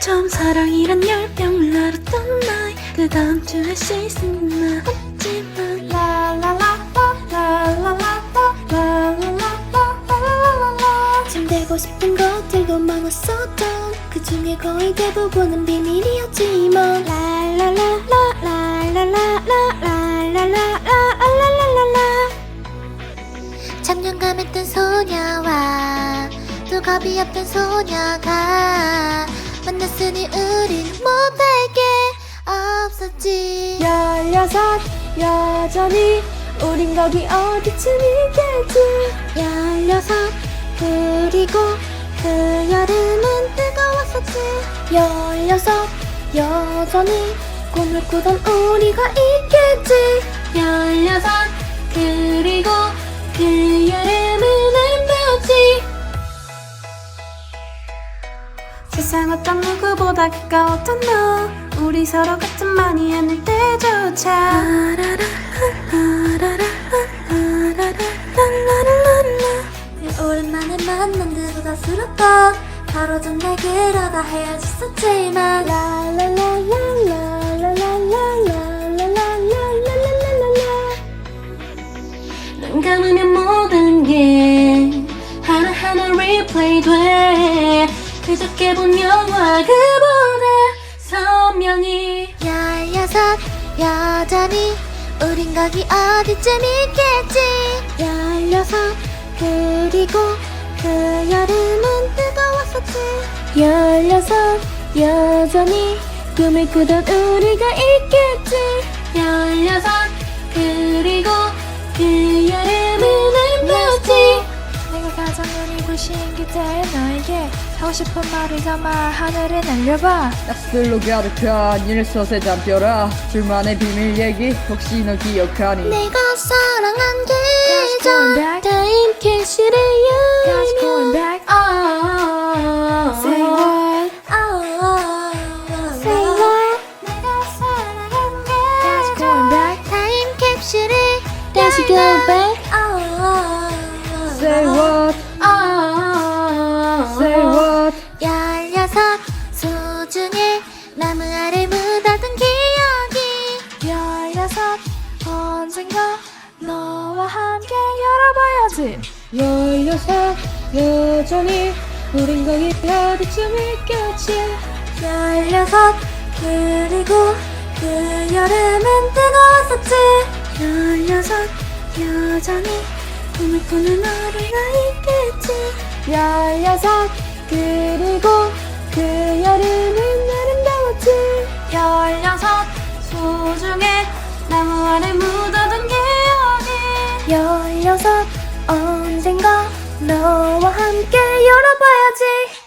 처음 사랑이란 열병을 알았던 나이 그 다음 주에 씻은 나 없지만 라라라라라라라라라라라라라라 잠들고 싶은 것들도 많았었던 그 중에 거의 대부분은 비밀이었지만 라라라라라라라라라라라라라라라 잡념감했던 소녀와 또 겁이 없던 소녀가 만났으니 우린 못할 게 없었지. 열여섯 여전히 우린 거기 어디쯤 있겠지? 열여섯 그리고 그 여름은 뜨거웠었지. 열여섯 여전히 꿈을 꾸던 우리가 있겠지? 열여섯 그리고 그 세상 어떤 누구보다 가까웠던 너. 우리 서로 같은 많이 않을 때조차. 오랜만에 만난 듯 다스럽다 바로 전 날 그러다 헤어졌었지만. 눈 감으면 모든 게 하나하나 리플레이 돼. 나 그저께 본 영화 그보다 선명히. 열여섯 여전히 우린 거기 어디쯤 있겠지? 열여섯 그리고 그 여름은 뜨거웠었지. 열여섯 여전히 꿈을 꾸던 우리가 있겠지 부신 그때의 너에게 하고 싶은 말을 담아 하늘에 날려봐. 야스들로 가득한 일섯의 잠벼라. 둘만의 비밀 얘기 혹시 너 기억하니? 내가 사랑한 That's going 계절 back. 타임 캡슐을 That's going 열면 back. 아 Say what? 아 Say what? 내가 사랑한 That's 계절 going back. 타임 캡슐을 다시 go back 같이 16 여전히 우린 거기 어디쯤에 껴지? 열여섯 그리고 그 여름엔 뜨거웠었지. 열여섯 여전히 꿈을 꾸는 하루가 있겠지. 열여섯 그리고 그 여름은 아름다웠지. 열여섯 소중해. 나무 아래 묻어둔 기억이 열여섯 너와 함께 열어봐야지.